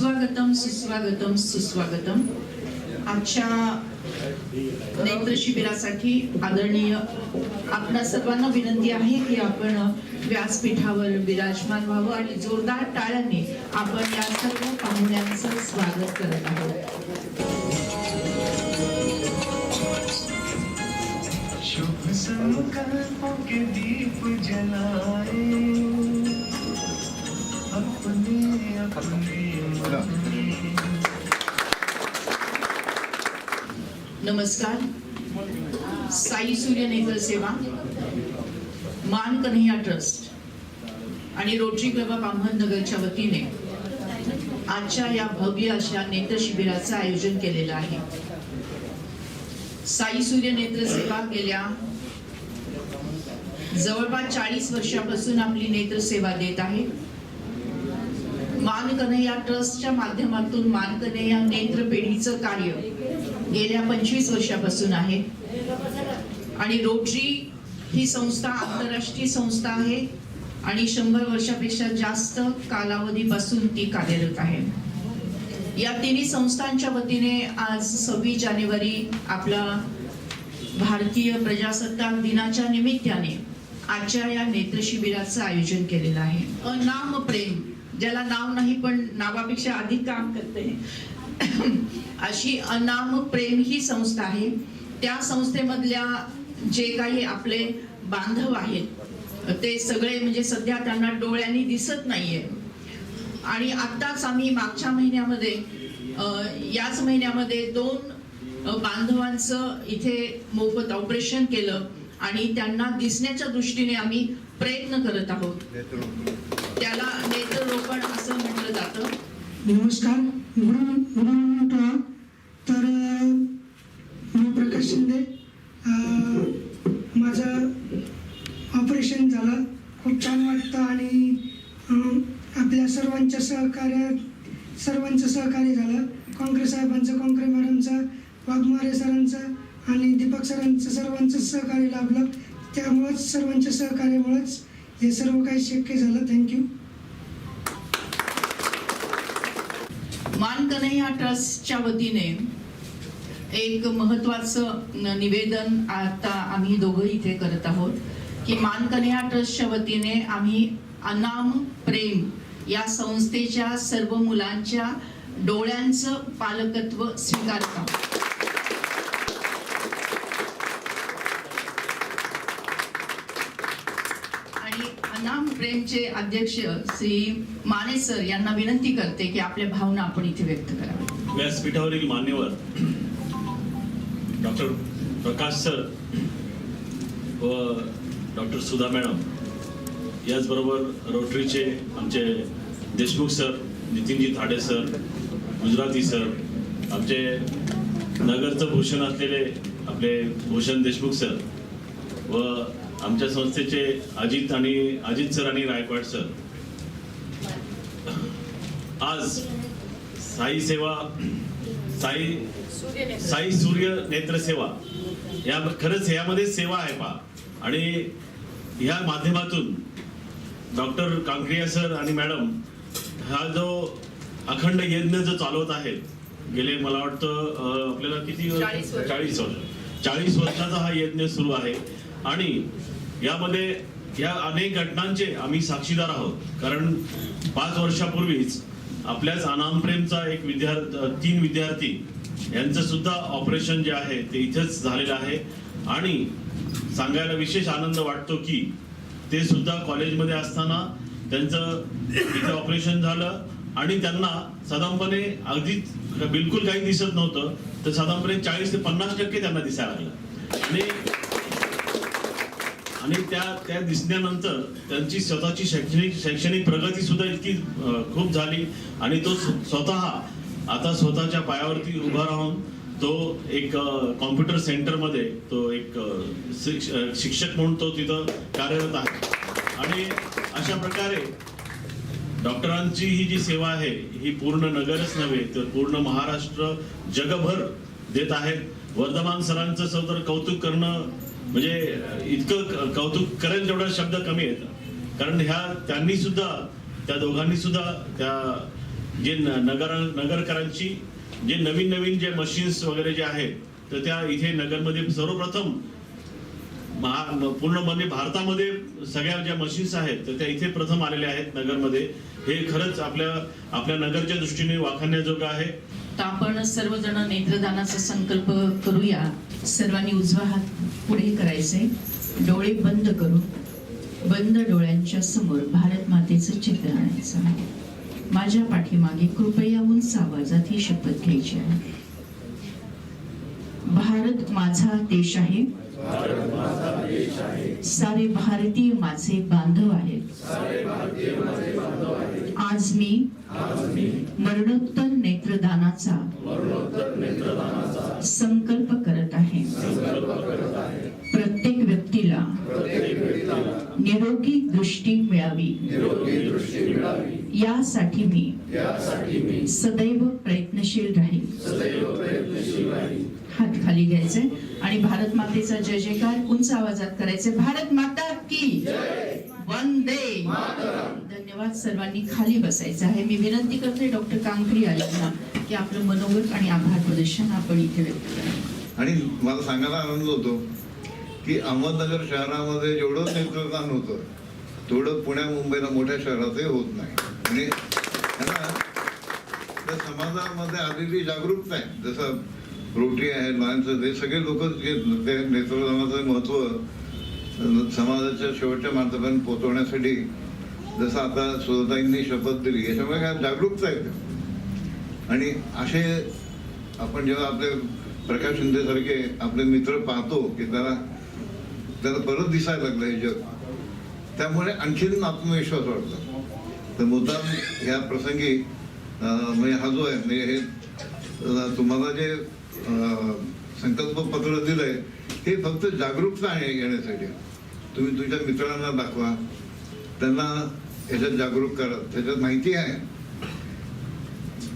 सुस्वागतम सुस्वागतम सुस्वागतम. आजच्या नेत्र शिबिरासाठी आदरणीय आपणा सर्वांना विनंती आहे की आपण व्यासपीठावर विराजमान व्हावं आणि जोरदार टाळ्याने आपण या सर्व पाहुण्यांचं स्वागत करत आहोत. शुभ संकल्प के दीप जलाए. नमस्कार. साई सूर्य नेत्र सेवा मान कन्हैया ट्रस्ट आणि रोटरी क्लब ऑफ अहमदनगरच्या वतीने आजच्या या भव्य अशा नेत्र शिबिराचं आयोजन केलेलं आहे. साई सूर्य नेत्र सेवा गेल्या जवळपास चाळीस वर्षापासून आपली नेत्र सेवा देत आहे. मान या ट्रस्टच्या माध्यमातून मान या नेत्र पेढीचं कार्य गेल्या पंचवीस वर्षापासून आहे. आणि रोटरी ही संस्था आंतरराष्ट्रीय संस्था आहे आणि शंभर वर्षापेक्षा जास्त कालावधीपासून ती कार्यरत आहे. या तिन्ही संस्थांच्या वतीने आज सव्वीस जानेवारी आपला भारतीय प्रजासत्ताक दिनाच्या निमित्ताने आजच्या या नेत्रशिबिराचं आयोजन केलेलं आहे. अनाम प्रेम ज्याला नाव नाही पण नावापेक्षा अधिक काम करते. अशी अनाम प्रेम ही संस्था आहे. त्या संस्थेमधल्या जे काही आपले बांधव आहेत ते सगळे म्हणजे सध्या त्यांना डोळ्यांनी दिसत नाहीये. आणि आत्ताच आम्ही मागच्या महिन्यामध्ये याच महिन्यामध्ये दोन बांधवांचं इथे मोफत ऑपरेशन केलं. आणि त्यांना दिसण्याच्या दृष्टीने आम्ही प्रयत्न करत आहोत. त्याला नेत्ररोपण असं म्हटलं जातं. नमस्कार. ऑल तर मी प्रकाश शिंदे. माझं ऑपरेशन झालं. खूप छान वाटतं आणि आपल्या सर्वांच्या सहकार्य सर्वांचं सहकार्य झालं. काँग्रे साहेबांचं काँग्रे मॅडमचं वाघमारे सरांचं आणि दीपक सरांचं सर्वांचं सहकार्य लाभलं. त्यामुळंच सर्वांच्या सहकार्यामुळंच हे सर्व काही शक्य झालं. थँक्यू मान कन्हैया ट्रस्टच्या वतीने एक महत्वाचं निवेदन आता आम्ही दोघं इथे करत आहोत की मान कन्हैया ट्रस्टच्या वतीने आम्ही अनाम प्रेम या संस्थेच्या सर्व मुलांच्या डोळ्यांचं पालकत्व स्वीकारत नाम प्रेमचे अध्यक्ष श्री माने सर यांना विनंती करते की आपल्या भावना आपण इथे व्यक्त कराव्या व्यासपीठावरील मान्यवर डॉक्टर प्रकाश सर व डॉक्टर सुधा मॅडम याचबरोबर रोटरीचे आमचे Deshmukh sir Nitinji Thade sir Gujarati sir आमचे नगरचं भूषण असलेले आपले भूषण देशमुख सर व आमच्या संस्थेचे अजित आणि अजित सर आणि रायकवाड सर. आज साई सेवा साई साई सूर्य नेत्र सेवा या खरंच यामध्ये सेवा आहे पा आणि ह्या माध्यमातून डॉक्टर कांक्रिया सर आणि मॅडम हा जो अखंड यज्ञ जो चालवत आहेत गेले मला वाटतं आपल्याला किती. चाळीस वर्ष. चाळीस वर्षाचा हा यज्ञ सुरू आहे. आणि यामध्ये या अनेक घटनांचे आम्ही साक्षीदार आहोत. कारण पाच वर्षापूर्वीच आपल्याच अनामप्रेमचा एक विद्यार्थी तीन विद्यार्थी यांचं सुद्धा ऑपरेशन जे आहे ते इथेच झालेलं आहे. आणि सांगायला विशेष आनंद वाटतो की ते सुद्धा कॉलेजमध्ये असताना त्यांचं इथे ऑपरेशन झालं आणि त्यांना साधारणपणे अगदी बिलकुल काही दिसत नव्हतं. तर साधारणपणे चाळीस ते पन्नास टक्के त्यांना दिसायला लागलं. आणि आणि त्या त्या दिसण्यानंतर त्यांची स्वतःची शैक्षणिक शैक्षणिक प्रगती सुद्धा इतकी खूप झाली. आणि तो स्वतः आता स्वतःच्या पायावरती उभा राहून तो एक कॉम्प्युटर सेंटरमध्ये तो एक शिक्षक म्हणून तो तिथं कार्यरत आहे. आणि अशा प्रकारे डॉक्टरांची ही जी सेवा आहे ही पूर्ण नगरच नव्हे तर पूर्ण महाराष्ट्र जगभर देत आहेत. वर्धमान सरांचं सर कौतुक करणं म्हणजे इतकं क- कौतुक करेल तेवढा शब्द कमी आहेत. कारण ह्या त्यांनी सुद्धा त्या दोघांनी सुद्धा त्या जे न- नगर नगरकरांची जे नवीन नवीन जे मशीन्स वगैरे जे आहेत तर त्या इथे नगरमध्ये सर्वप्रथम महा पूर्ण म्हणजे भारतामध्ये सगळ्या ज्या मशीन्स आहेत तर त्या इथे प्रथम आलेल्या आहेत नगरमध्ये. हे खरंच आपल्या आपल्या नगरच्या दृष्टीने वाखाणण्याजोगं आहे. आता आपण सर्वजण नेत्रदानाचा संकल्प करूया. सर्वांनी उजवा हात पुढे करायचे डोळे बंद करू बंद डोळ्यांच्या समोर भारत मातेचं चित्र आणायचं आहे. माझ्या पाठीमागे कृपया उंच आवाजात ही शपथ घ्यायची आहे. भारत माझा देश आहे. सारे भारतीय माझे बांधव आहेत. आज मी मरणोत्तर नेत्रदानाचा संकल्प करत आहे. प्रत्येक व्यक्तीला निरोगी दृष्टी मिळावी. यासाठी मी सदैव प्रयत्नशील राहील हात खाली घ्यायचे आणि भारत मातेचा जय जयकार. उंच आवाजात करायचे. भारत माता की वंदे धन्यवाद सर्वांनी खाली बसायचं आहे. मी विनंती करते डॉक्टर कांकरी यांना की आपलं मनोगत आणि आभार प्रदर्शन आपण इथे व्यक्त करा. आणि मला सांगायला आनंद होतो की अहमदनगर शहरामध्ये जेवढं नेत्रदान होतं तेवढं पुण्या मुंबईला मोठ्या शहरातही होत नाही. आणि त्या समाजामध्ये आलेली जागरूकता आहे. जसं रोटरी आहे लॉयन्स हे सगळे लोक जे ते नेत्रदानाचं महत्त्व समाजाच्या शेवटच्या माणसापर्यंत पोहोचवण्यासाठी जसं आता सुधाताईंनी शपथ दिली याच्यामुळे काय जागरूकता येते. आणि असे आपण जेव्हा आपले प्रकाश शिंदेसारखे आपले मित्र पाहतो की त्याला त्याला परत दिसायला लागलं हे जग. त्यामुळे आणखीन आत्मविश्वास वाटतो तर मुद्दाम ह्या प्रसंगी म्हणजे हा जो आहे म्हणजे हे तुम्हाला जे संकल्पक पत्र दिलं दिलंय हे फक्त जागरूकता आहे येण्यासाठी. तुम्ही तुमच्या मित्रांना दाखवा. त्यांना याच्यात जागरूक करा त्याच्यात माहिती आहे.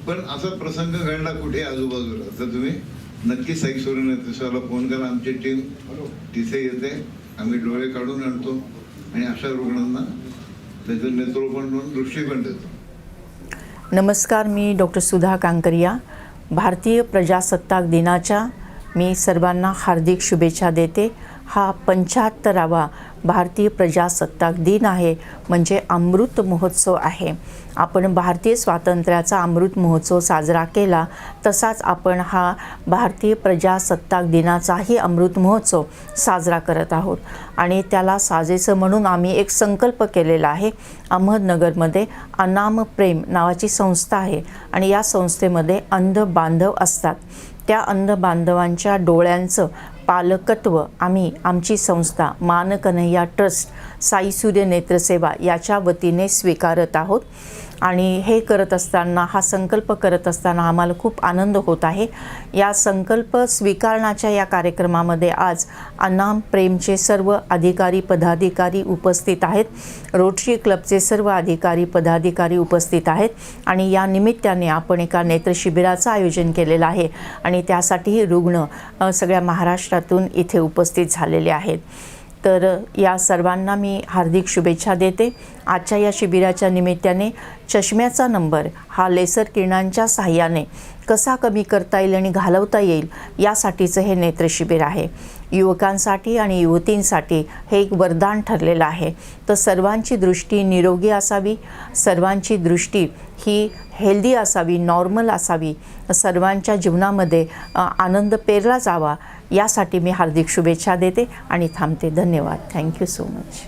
पण असा प्रसंग घडला कुठे आजूबाजूला? तर तुम्ही नक्की साई सूर्यनेत्रेश्वरला फोन करा आमची टीम तिथे येते. आम्ही डोळे काढून आणतो आणि अशा रुग्णांना त्याचं नेत्रोपण म्हणून दृष्टीपण देतो. नमस्कार मी डॉक्टर सुधा कांकरिया. भारतीय प्रजासत्ताक दिनाच्या मी सर्वांना हार्दिक शुभेच्छा देते. हा पंच्याहत्तरावा भारतीय प्रजासत्ताक दिन आहे म्हणजे अमृत महोत्सव आहे. आपण भारतीय स्वातंत्र्याचा अमृत महोत्सव साजरा केला तसाच आपण हा भारतीय प्रजासत्ताक दिनाचाही अमृत महोत्सव साजरा करत आहोत. आणि त्याला साजेसं म्हणून आम्ही एक संकल्प केलेला आहे. अहमदनगरमध्ये अनाम प्रेम नावाची संस्था आहे आणि या संस्थेमध्ये अंध बांधव असतात. त्या अंध बांधवांच्या डोळ्यांचं पालकत्व आम्ही आमची संस्था मानकन्हैया ट्रस्ट साई सूर्य नेत्रसेवा याच्या वतीने स्वीकारत आहोत. आणि हे करत असताना हा संकल्प करत असताना आम्हाला खूप आनंद होत आहे. या संकल्प स्वीकारण्याच्या या कार्यक्रमामध्ये आज अनाम प्रेमचे सर्व अधिकारी पदाधिकारी उपस्थित आहेत. रोटरी क्लबचे सर्व अधिकारी पदाधिकारी उपस्थित आहेत. आणि या निमित्ताने आपण एका नेत्रशिबिराचं आयोजन केलेलं आहे. आणि त्यासाठीही रुग्ण सगळ्या महाराष्ट्रातून इथे उपस्थित झालेले आहेत. तर या सर्वांना मी हार्दिक शुभेच्छा देते. आजच्या या शिबिराच्या निमित्ताने चष्म्याचा नंबर हा लेसर किरणांच्या साह्याने कसा कमी करता येईल आणि घालवता येईल यासाठीचं हे नेत्रशिबिर आहे. युवकांसाठी आणि युवतींसाठी हे एक वरदान ठरलेलं आहे. तर सर्वांची दृष्टी निरोगी असावी सर्वांची दृष्टी ही हेल्दी असावी नॉर्मल असावी सर्वांच्या जीवनामध्ये आनंद पेरला जावा यासाठी मी हार्दिक शुभेच्छा देते आणि थांबते. धन्यवाद. Thank you so much.